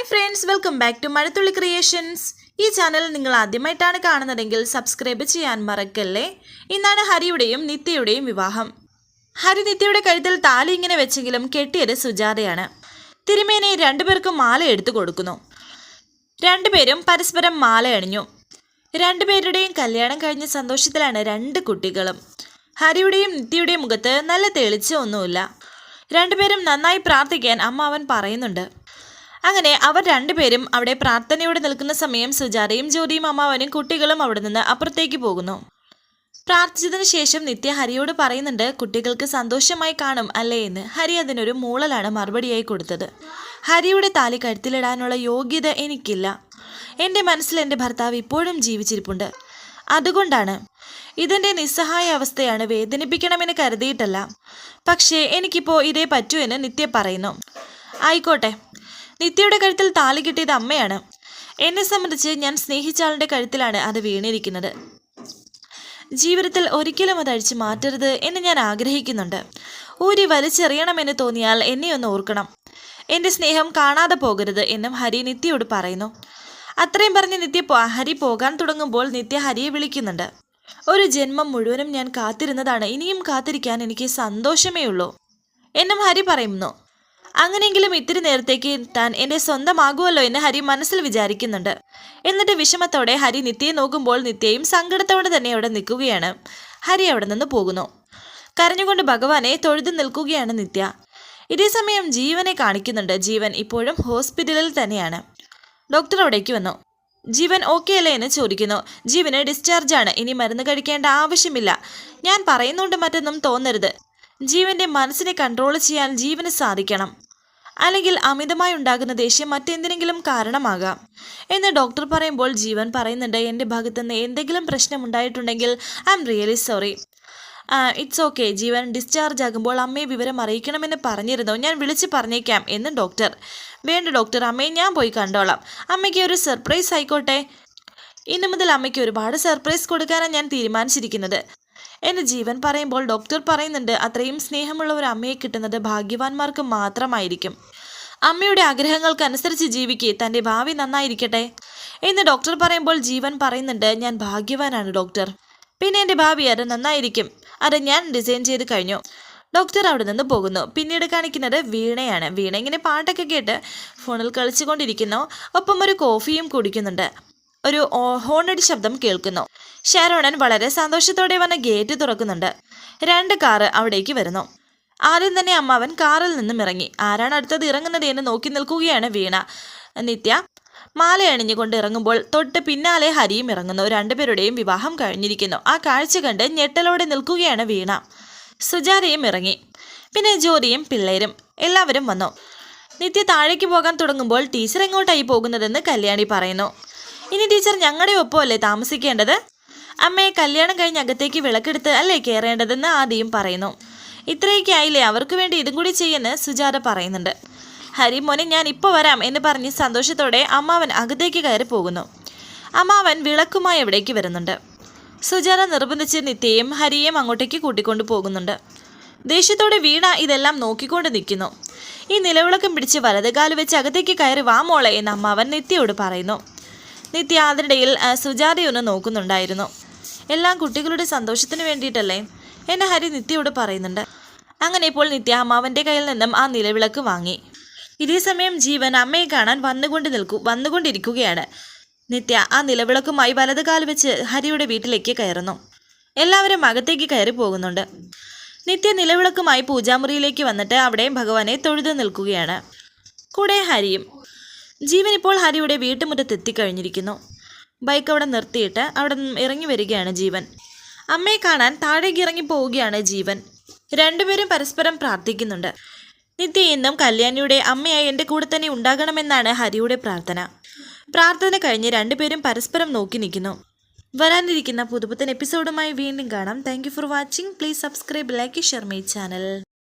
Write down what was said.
Hi friends welcome back to Mazhathulli creations ഈ channel നിങ്ങൾ ആദ്യമായിട്ടാണ് കാണുന്നതെങ്കിൽ സബ്സ്ക്രൈബ് ചെയ്യാൻ മറക്കല്ലേ? ഇന്നാണ് ഹരിയുടെയും നിത്യയുടെയും വിവാഹം. ഹരി നിത്യയുടെ കഴുത്തിൽ താലി ഇങ്ങനെ വെച്ചെങ്കിലും കെട്ടിയത് സുജാതയാണ്. തിരുമേനെ രണ്ടുപേർക്കും മാല എടുത്തു കൊടുക്കുന്നു. രണ്ടുപേരും പരസ്പരം മാല അണിഞ്ഞു. രണ്ടുപേരുടെയും കല്യാണം കഴിഞ്ഞ സന്തോഷത്തിലാണ് രണ്ട് കുട്ടികളും. ഹരിയുടെയും നിത്യയുടെയും മുഖത്ത് നല്ല തെളിച്ചമൊന്നുമില്ല. രണ്ടുപേരും നന്നായി പ്രാർത്ഥിക്കാൻ അമ്മ അവൻ പറയുന്നുണ്ട്. അങ്ങനെ അവർ രണ്ടുപേരും അവിടെ പ്രാർത്ഥനയോടെ നിൽക്കുന്ന സമയം സുജാതയും ജ്യോതിയും അമ്മാവനും കുട്ടികളും അവിടെ നിന്ന് അപ്പുറത്തേക്ക് പോകുന്നു. പ്രാർത്ഥിച്ചതിന് ശേഷം നിത്യ ഹരിയോട് പറയുന്നുണ്ട് കുട്ടികൾക്ക് സന്തോഷമായി കാണും അല്ലേ എന്ന്. ഹരി അതിനൊരു മൂളലാണ് മറുപടിയായി കൊടുത്തത്. ഹരിയുടെ താലി കഴുത്തിലിടാനുള്ള യോഗ്യത എനിക്കില്ല. എന്റെ മനസ്സിൽ എന്റെ ഭർത്താവ് ഇപ്പോഴും ജീവിച്ചിരിപ്പുണ്ട്. അതുകൊണ്ടാണ് ഇതിന്റെ നിസ്സഹായ അവസ്ഥയാണ് വേദനിപ്പിക്കണമെന്ന് കരുതിയിട്ടല്ല. പക്ഷേ എനിക്കിപ്പോൾ ഇതേ പറ്റൂ എന്ന് നിത്യ പറയുന്നു. ആയിക്കോട്ടെ നിത്യയുടെ കഴുത്തിൽ താലി കിട്ടിയത് അമ്മയാണ്. എന്നെ സംബന്ധിച്ച് ഞാൻ സ്നേഹിച്ച കഴുത്തിലാണ് അത് വീണിരിക്കുന്നത്. ജീവിതത്തിൽ ഒരിക്കലും അത് അഴിച്ചു മാറ്റരുത് എന്ന് ഞാൻ ആഗ്രഹിക്കുന്നുണ്ട്. ഊരി വലിച്ചെറിയണമെന്ന് തോന്നിയാൽ എന്നെ ഒന്ന് ഓർക്കണം. എന്റെ സ്നേഹം കാണാതെ പോകരുത് എന്നും ഹരി നിത്യയോട് പറയുന്നു. അത്രയും പറഞ്ഞ് നിത്യ ഹരി പോകാൻ തുടങ്ങുമ്പോൾ നിത്യ ഹരിയെ വിളിക്കുന്നുണ്ട്. ഒരു ജന്മം മുഴുവനും ഞാൻ കാത്തിരുന്നതാണ്. ഇനിയും കാത്തിരിക്കാൻ എനിക്ക് സന്തോഷമേ ഉള്ളൂ. എന്നും ഹരി പറയുന്നു. അങ്ങനെയെങ്കിലും ഇത്തിരി നേരത്തേക്ക് താൻ എന്റെ സ്വന്തമാകുമല്ലോ എന്ന് ഹരി മനസ്സിൽ വിചാരിക്കുന്നുണ്ട്. എന്നിട്ട് വിഷമത്തോടെ ഹരി നിത്യയെ നോക്കുമ്പോൾ നിത്യയും സങ്കടത്തോടെ തന്നെ അവിടെ നിൽക്കുകയാണ്. ഹരി അവിടെ നിന്ന് പോകുന്നു. കരഞ്ഞുകൊണ്ട് ഭഗവാനെ തൊഴുതു നിൽക്കുകയാണ് നിത്യ. ഇതേ സമയം ജീവനെ കാണിക്കുന്നുണ്ട്. ജീവൻ ഇപ്പോഴും ഹോസ്പിറ്റലിൽ തന്നെയാണ്. ഡോക്ടർ അവിടേക്ക് വന്നു. ജീവൻ ഓക്കെ അല്ലേ എന്ന് ചോദിക്കുന്നു. ജീവന് ഡിസ്ചാർജ് ആണ്. ഇനി മരുന്ന് കഴിക്കേണ്ട ആവശ്യമില്ല. ഞാൻ പറയുന്നുണ്ട് മറ്റൊന്നും തോന്നരുത്. ജീവന്റെ മനസ്സിനെ കൺട്രോൾ ചെയ്യാൻ ജീവന് സാധിക്കണം. അല്ലെങ്കിൽ അമിതമായി ഉണ്ടാകുന്ന ദേഷ്യം മറ്റെന്തിനെങ്കിലും കാരണമാകാം. എന്ന് ഡോക്ടർ പറയുമ്പോൾ ജീവൻ പറയുന്നുണ്ട് എന്റെ ഭാഗത്തുനിന്ന് എന്തെങ്കിലും പ്രശ്നം ഉണ്ടായിട്ടുണ്ടെങ്കിൽ I am really sorry. It's okay. Jeevan discharge ആകുമ്പോൾ അമ്മയെ വിവരം അറിയിക്കണമെന്ന് പറഞ്ഞിരുന്നു. ഞാൻ വിളിച്ച് പറഞ്ഞേക്കാം എന്ന് ഡോക്ടർ. വേണ്ട ഡോക്ടർ അമ്മയെ ഞാൻ പോയി കണ്ടോളാം. അമ്മയ്ക്ക് ഒരു സർപ്രൈസ് ആയിക്കോട്ടെ. ഇന്നു മുതൽ അമ്മയ്ക്ക് ഒരുപാട് സർപ്രൈസ് കൊടുക്കാനാണ് ഞാൻ തീരുമാനിച്ചിരിക്കുന്നത്. എന്ന് ജീവൻ പറയുമ്പോൾ ഡോക്ടർ പറയുന്നുണ്ട് അത്രയും സ്നേഹമുള്ള ഒരു അമ്മയെ കിട്ടുന്നത് ഭാഗ്യവാന്മാർക്ക് മാത്രമായിരിക്കും. അമ്മയുടെ ആഗ്രഹങ്ങൾക്കനുസരിച്ച് ജീവിക്കെ തന്റെ ഭാവി നന്നായിരിക്കട്ടെ. എന്ന് ഡോക്ടർ പറയുമ്പോൾ ജീവൻ പറയുന്നുണ്ട് ഞാൻ ഭാഗ്യവാനാണ് ഡോക്ടർ പിന്നെ എന്റെ ഭാവി അത് നന്നായിരിക്കും. അത് ഞാൻ ഡിസൈൻ ചെയ്ത് കഴിഞ്ഞു. ഡോക്ടർ അവിടെ നിന്ന് പോകുന്നു. പിന്നീട് കാണിക്കുന്നത് വീണയാണ്. വീണ ഇങ്ങനെ പാട്ടൊക്കെ കേട്ട് ഫോണിൽ കളിച്ചുകൊണ്ടിരിക്കുന്നു. ഒപ്പം ഒരു കോഫിയും കുടിക്കുന്നുണ്ട്. ഒരു ഹോണടി ശബ്ദം കേൾക്കുന്നു. ഷാരോണൻ വളരെ സന്തോഷത്തോടെ വന്ന് ഗേറ്റ് തുറക്കുന്നുണ്ട്. രണ്ട് കാറ് അവിടേക്ക് വരുന്നു. ആദ്യം തന്നെ അമ്മാവൻ കാറിൽ നിന്നും ഇറങ്ങി. ആരാണ് അടുത്തത് ഇറങ്ങുന്നത് എന്ന് നോക്കി നിൽക്കുകയാണ് വീണ. നിത്യ മാല അണിഞ്ഞുകൊണ്ട് ഇറങ്ങുമ്പോൾ തൊട്ട് പിന്നാലെ ഹരിയും ഇറങ്ങുന്നു. രണ്ടുപേരുടെയും വിവാഹം കഴിഞ്ഞിരിക്കുന്നു. ആ കാഴ്ച കണ്ട് ഞെട്ടലോടെ നിൽക്കുകയാണ് വീണ. സുജാരയും ഇറങ്ങി. പിന്നെ ജ്യോതിയും പിള്ളേരും എല്ലാവരും വന്നു. നിത്യ താഴേക്ക് പോകാൻ തുടങ്ങുമ്പോൾ ടീച്ചർ എങ്ങോട്ടായി പോകുന്നതെന്ന് കല്യാണി പറയുന്നു. ഇനി ടീച്ചർ ഞങ്ങളുടെ ഒപ്പമല്ലേ താമസിക്കേണ്ടത്? അമ്മയെ കല്യാണം കഴിഞ്ഞ് അകത്തേക്ക് വിളക്കെടുത്ത് അല്ലേ കയറേണ്ടതെന്ന് ആദ്യം പറയുന്നു. ഇത്രയൊക്കെ ആയില്ലേ അവർക്ക് വേണ്ടി ഇതും കൂടി ചെയ്യുമെന്ന് സുജാത പറയുന്നുണ്ട്. ഹരി മോനെ ഞാൻ ഇപ്പോൾ വരാം എന്ന് പറഞ്ഞ് സന്തോഷത്തോടെ അമ്മാവൻ അകത്തേക്ക് കയറി പോകുന്നു. അമ്മാവൻ വിളക്കുമായി എവിടേക്ക് വരുന്നുണ്ട്? സുജാത നിർബന്ധിച്ച് നിത്യയും ഹരിയെയും അങ്ങോട്ടേക്ക് കൂട്ടിക്കൊണ്ടു പോകുന്നുണ്ട്. ദേഷ്യത്തോടെ വീണ ഇതെല്ലാം നോക്കിക്കൊണ്ട് നിൽക്കുന്നു. ഈ നിലവിളക്കം പിടിച്ച് വലതുകാൽ വെച്ച് അകത്തേക്ക് കയറി വാ മോളെ എന്ന് അമ്മാവൻ നിത്യയോട് പറയുന്നു. നിത്യ അതിനിടയിൽ സുജാതയൊന്ന് നോക്കുന്നുണ്ടായിരുന്നു. എല്ലാം കുട്ടികളുടെ സന്തോഷത്തിന് വേണ്ടിയിട്ടല്ലേ? എന്നെ ഹരി നിത്യയോട് പറയുന്നുണ്ട്. അങ്ങനെ ഇപ്പോൾ നിത്യ അമ്മാവന്റെ കയ്യിൽ നിന്നും ആ നിലവിളക്ക് വാങ്ങി. ഇതേ സമയം ജീവൻ അമ്മയെ കാണാൻ വന്നുകൊണ്ട് നിൽക്കൂ വന്നുകൊണ്ടിരിക്കുകയാണ്. നിത്യ ആ നിലവിളക്കുമായി വലത് കാൽ വെച്ച് ഹരിയുടെ വീട്ടിലേക്ക് കയറുന്നു. എല്ലാവരും അകത്തേക്ക് കയറി പോകുന്നുണ്ട്. നിത്യ നിലവിളക്കുമായി പൂജാമുറിയിലേക്ക് വന്നിട്ട് അവിടെ ഭഗവാനെ തൊഴുതു നിൽക്കുകയാണ്. കൂടെ ഹരിയും ജീവൻ ഇപ്പോൾ ഹരിയുടെ വീട്ടുമുറ്റത്ത് എത്തിക്കഴിഞ്ഞിരിക്കുന്നു. ബൈക്ക് അവിടെ നിർത്തിയിട്ട് അവിടെ ഇറങ്ങി വരികയാണ് ജീവൻ. അമ്മയെ കാണാൻ താഴേക്ക് ഇറങ്ങി പോവുകയാണ് ജീവൻ. രണ്ടുപേരും പരസ്പരം പ്രാർത്ഥിക്കുന്നുണ്ട്. നിത്യ ഇന്നും കല്യാണിയുടെ അമ്മയായി എന്റെ കൂടെ തന്നെ ഉണ്ടാകണമെന്നാണ് ഹരിയുടെ പ്രാർത്ഥന. പ്രാർത്ഥന കഴിഞ്ഞ് രണ്ടുപേരും പരസ്പരം നോക്കി നിൽക്കുന്നു. വരാനിരിക്കുന്ന പുതുപുത്തൻ എപ്പിസോഡുമായി വീണ്ടും കാണാം. Thank for watching please subscribe like share my channel